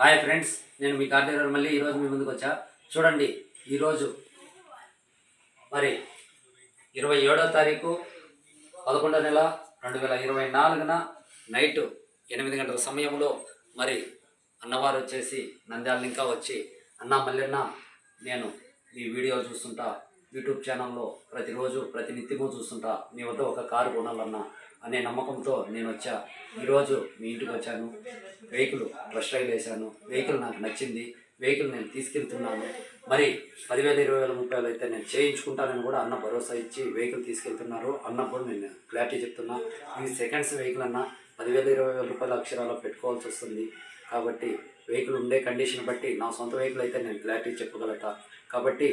Hi friends నేను మీ కార్తీక్ మళ్ళీ ఈరోజు మీ ముందుకు వచ్చా? చూడండి ఈరోజు మరి ఇరవై ఏడో తారీఖు పదకొండో నెల రెండు వేల ఇరవై నాలుగున నైట్ ఎనిమిది గంటల సమయంలో మరి అన్నవారు వచ్చేసి నంద్యాల ఇంకా వచ్చి అన్న మల్లెన్న నేను మీ వీడియో చూస్తుంటా. యూట్యూబ్ ఛానల్లో ప్రతిరోజు ప్రతి నిత్యము చూస్తుంటా నీ వద్ద ఒక కారు కొనాలన్నా అనే నమ్మకంతో నేను వచ్చా ఈరోజు మీ ఇంటికి వచ్చాను. వెహికల్ ఫ్రెష్ రైల్ వేశాను. వెహికల్ నాకు నచ్చింది. వెహికల్ నేను తీసుకెళ్తున్నాను. మరి పదివేల ఇరవై వేల ముప్పై వేలు అయితే నేను చేయించుకుంటానని కూడా అన్న భరోసా ఇచ్చి వెహికల్ తీసుకెళ్తున్నారు అన్న కూడా నేను క్లారిటీ చెప్తున్నా. ఇది సెకండ్స్ వెహికల్ అన్న పదివేల ఇరవై వేల రూపాయల అక్షరాలు పెట్టుకోవాల్సి వస్తుంది. కాబట్టి వెహికల్ ఉండే కండిషన్ బట్టి నా సొంత వెహికల్ అయితే నేను క్లారిటీ చెప్పగలట కాబట్టి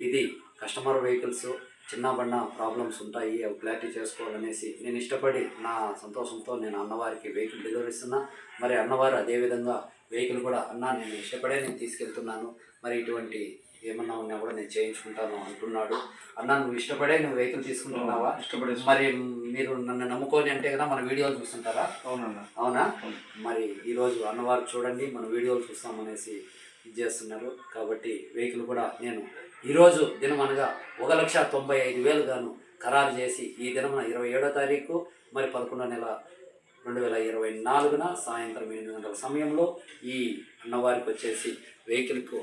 ఇది కస్టమర్ వెహికల్స్ చిన్న బండ ప్రాబ్లమ్స్ ఉంటాయి అవి క్లారిటీ చేసుకోవాలనేసి నేను ఇష్టపడి నా సంతోషంతో నేను అన్నవారికి వెహికల్ డెలివరీ ఇస్తున్నా. మరి అన్నవారు అదేవిధంగా వెహికల్ కూడా అన్న నేను ఇష్టపడే నేను తీసుకెళ్తున్నాను. మరి ఇటువంటి ఏమన్నా ఉన్నా కూడా నేను చేయించుకుంటాను అంటున్నాడు. అన్న నువ్వు ఇష్టపడే నువ్వు వెహికల్ తీసుకుంటున్నావా? ఇష్టపడే మరి మీరు నన్ను నమ్ముకొని అంటే కదా మన వీడియోలు చూస్తుంటారా? అవునన్న. అవునా? మరి ఈరోజు అన్నవారు చూడండి మన వీడియోలు చూస్తామనేసి ఇది చేస్తున్నారు. కాబట్టి వెహికల్ కూడా నేను ఈరోజు దినం అనగా ఒక లక్ష తొంభై ఐదు వేలు గాను ఖరారు చేసి ఈ దినమున ఇరవై ఏడో తారీఖు మరి పదకొండో నెల రెండు వేల ఇరవై నాలుగున సాయంత్రం ఎనిమిది గంటల సమయంలో ఈ అన్నవారికి వచ్చేసి వెహికల్కు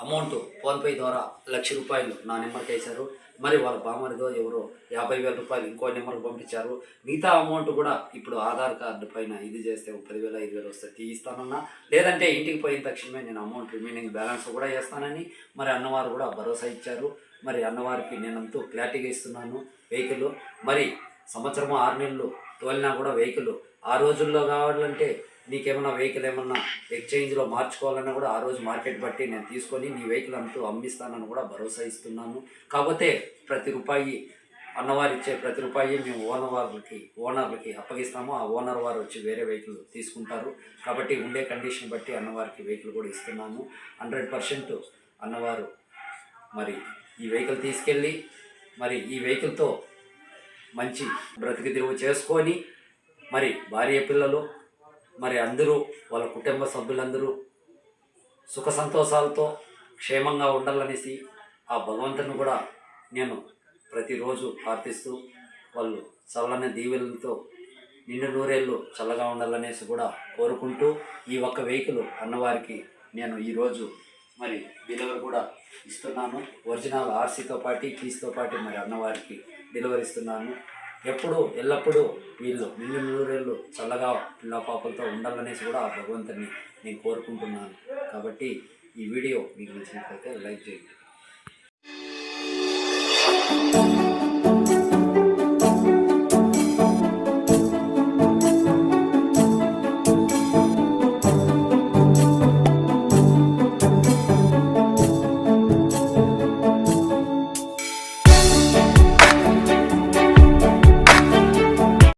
అమౌంట్ ఫోన్పే ద్వారా లక్ష రూపాయలు నా నెంబర్కి వేశారు. మరి వాళ్ళ బామరిదో ఎవరో యాభై వేల రూపాయలు ఇంకో నెంబర్కి పంపించారు. మిగతా అమౌంట్ కూడా ఇప్పుడు ఆధార్ కార్డు పైన ఇది చేస్తే పదివేల ఐదు వేలు వస్తే తీయిస్తానన్నా లేదంటే ఇంటికి పోయిన తక్షణమే నేను అమౌంట్ రిమైనింగ్ బ్యాలెన్స్ కూడా వేస్తానని మరి అన్నవారు కూడా భరోసా ఇచ్చారు. మరి అన్నవారికి నేనంతూ క్లారిటీగా ఇస్తున్నాను. వెహికల్ మరి సంవత్సరం ఆరు నెలలు తోలినా కూడా వెహికల్ ఆ రోజుల్లో కావాలంటే నీకేమన్నా వెహికల్ ఏమన్నా ఎక్స్చేంజ్లో మార్చుకోవాలన్నా కూడా ఆ రోజు మార్కెట్ బట్టి నేను తీసుకొని నీ వెహికల్ అంటూ అమ్మిస్తానని కూడా భరోసా ఇస్తున్నాను. కాకపోతే ప్రతి రూపాయి అన్నవారు ఇచ్చే ప్రతి రూపాయి మేము ఓనర్ వారికి ఓనర్లకి అప్పగిస్తాము. ఆ ఓనర్ వారు వచ్చి వేరే వెహికల్ తీసుకుంటారు. కాబట్టి ఉండే కండిషన్ బట్టి అన్నవారికి వెహికల్ కూడా ఇస్తున్నాను. హండ్రెడ్ పర్సెంట్ అన్నవారు మరి ఈ వెహికల్ తీసుకెళ్ళి మరి ఈ వెహికల్తో మంచి బ్రతికి తిరుగు చేసుకొని మరి భార్య పిల్లలు మరి అందరూ వాళ్ళ కుటుంబ సభ్యులందరూ సుఖ సంతోషాలతో క్షేమంగా ఉండాలనేసి ఆ భగవంతుని కూడా నేను ప్రతిరోజు ప్రార్థిస్తూ వాళ్ళు చల్లని దీవెలతో నిండు నూరేళ్ళు చల్లగా ఉండాలనేసి కూడా కోరుకుంటూ ఈ ఒక్క వెహికల్ అన్నవారికి నేను ఈరోజు మరి డెలివరీ కూడా ఇస్తున్నాను. ఒరిజినల్ ఆర్సీతో పాటు కీస్తో పాటు మరి అన్నవారికి డెలివరీ ఇస్తున్నాను. ఎప్పుడు ఎల్లప్పుడూ వీళ్ళు నిండు నూరేళ్ళు చల్లగా పిల్ల పాపలతో ఉండాలనేసి కూడా ఆ భగవంతుని నేను కోరుకుంటున్నాను. కాబట్టి ఈ వీడియో మీకు నచ్చినట్లయితే లైక్ చేయండి.